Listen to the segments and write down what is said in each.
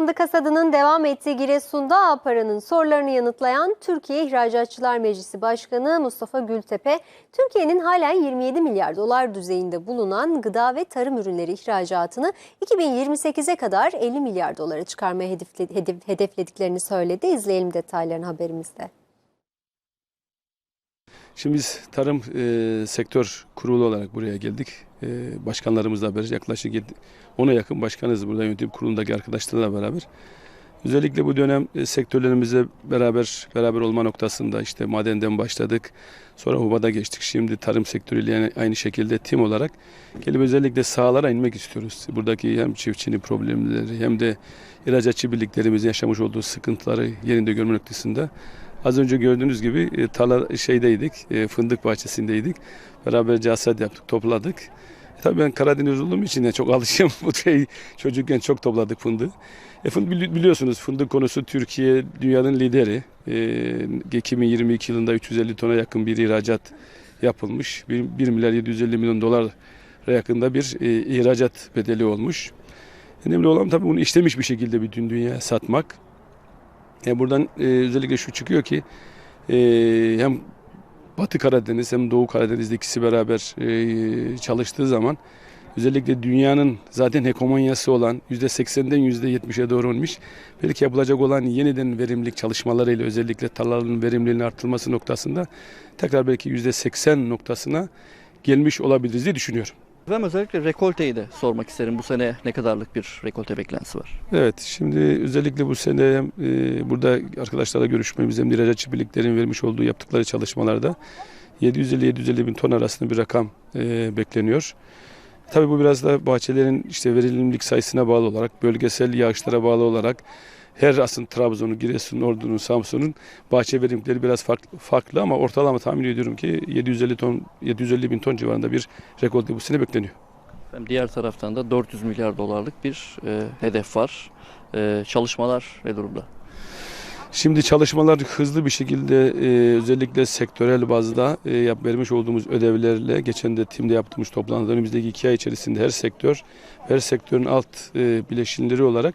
Fındık hasadının devam ettiği Giresun'da APARA'nın sorularını yanıtlayan Türkiye İhracatçılar Meclisi Başkanı Mustafa Gültepe, Türkiye'nin halen 27 milyar dolar düzeyinde bulunan gıda ve tarım ürünleri ihracatını 2028'e kadar 50 milyar dolara çıkarmayı hedefle- hedef- hedeflediklerini söyledi. İzleyelim detaylarını haberimizde. Şimdi biz tarım e, sektör kurulu olarak buraya geldik. E, başkanlarımızla beraber yaklaşık ona yakın başkanız burada yönetim kurulundaki arkadaşlarla beraber. Özellikle bu dönem e, sektörlerimizle beraber beraber olma noktasında işte madenden başladık. Sonra hubada geçtik. Şimdi tarım sektörüyle aynı şekilde tim olarak gelip özellikle sahalara inmek istiyoruz. Buradaki hem çiftçinin problemleri hem de ihracatçı birliklerimizin yaşamış olduğu sıkıntıları yerinde görme noktasında Az önce gördüğünüz gibi e, tarla şeydeydik, e, fındık bahçesindeydik. Beraberce hasat yaptık, topladık. E, tabii ben Karadeniz olduğum için de çok alışığım. Bu şey çocukken çok topladık fındığı. E, fındık bili- biliyorsunuz fındık konusu Türkiye dünyanın lideri. E, 2022 yılında 350 tona yakın bir ihracat yapılmış. 1, 1 milyar 750 milyon dolar yakında bir e, ihracat bedeli olmuş. Önemli olan tabii bunu işlemiş bir şekilde bütün dünyaya satmak. E buradan e, özellikle şu çıkıyor ki e, hem Batı Karadeniz hem Doğu Karadeniz'de ikisi beraber e, çalıştığı zaman özellikle dünyanın zaten hegemonyası olan %80'den %70'e doğru olmuş. Belki yapılacak olan yeniden verimlilik çalışmalarıyla özellikle tarlaların verimliliğinin artırılması noktasında tekrar belki %80 noktasına gelmiş olabiliriz diye düşünüyorum. Ben özellikle rekolteyi de sormak isterim. Bu sene ne kadarlık bir rekolte beklentisi var? Evet, şimdi özellikle bu sene e, burada arkadaşlarla görüşmemiz hem ihracatçı birliklerin vermiş olduğu yaptıkları çalışmalarda 750-750 bin ton arasında bir rakam e, bekleniyor. Tabii bu biraz da bahçelerin işte verimlilik sayısına bağlı olarak, bölgesel yağışlara bağlı olarak her aslında Trabzon'un, Giresun'un, Ordu'nun, Samsun'un bahçe verimlilikleri biraz farklı, farklı ama ortalama tahmin ediyorum ki 750 ton 750 bin ton civarında bir rekolte bu sene bekleniyor. Hem diğer taraftan da 400 milyar dolarlık bir e, hedef var. E, çalışmalar ne durumda? Şimdi çalışmalar hızlı bir şekilde e, özellikle sektörel bazda e, yap, vermiş olduğumuz ödevlerle geçen de timde yaptığımız toplantıda önümüzdeki iki ay içerisinde her sektör, her sektörün alt e, bileşenleri olarak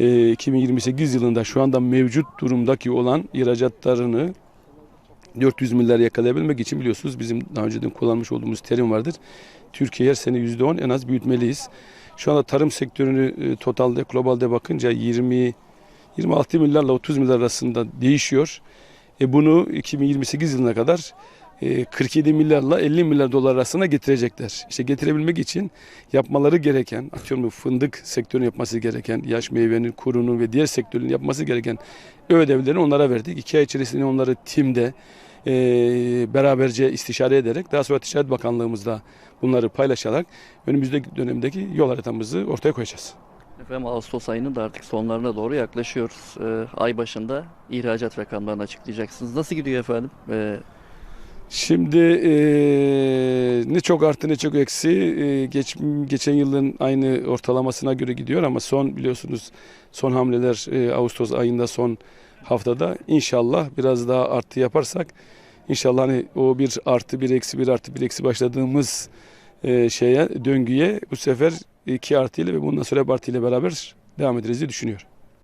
e, 2028 yılında şu anda mevcut durumdaki olan ihracatlarını 400 milyar yakalayabilmek için biliyorsunuz bizim daha önceden kullanmış olduğumuz terim vardır. Türkiye her sene %10 en az büyütmeliyiz. Şu anda tarım sektörünü e, totalde globalde bakınca 20 26 milyarla 30 milyar arasında değişiyor. E bunu 2028 yılına kadar 47 milyarla 50 milyar dolar arasına getirecekler. İşte getirebilmek için yapmaları gereken, atıyorum fındık sektörünün yapması gereken, yaş meyvenin, kurunun ve diğer sektörün yapması gereken ödevlerini onlara verdik. İki ay içerisinde onları timde e, beraberce istişare ederek daha sonra Ticaret Bakanlığımızda bunları paylaşarak önümüzdeki dönemdeki yol haritamızı ortaya koyacağız. Efendim Ağustos ayının da artık sonlarına doğru yaklaşıyoruz. E, ay başında ihracat rakamlarını açıklayacaksınız. Nasıl gidiyor efendim? E, Şimdi eee, ne çok artı ne çok eksi eee, geç, geçen yılın aynı ortalamasına göre gidiyor ama son biliyorsunuz son hamleler eee, Ağustos ayında son haftada inşallah biraz daha artı yaparsak inşallah hani o bir artı bir eksi bir artı bir eksi başladığımız eee, şeye döngüye bu sefer iki artı ile ve bundan sonra artı ile beraber devam ederiz diye düşünüyorum.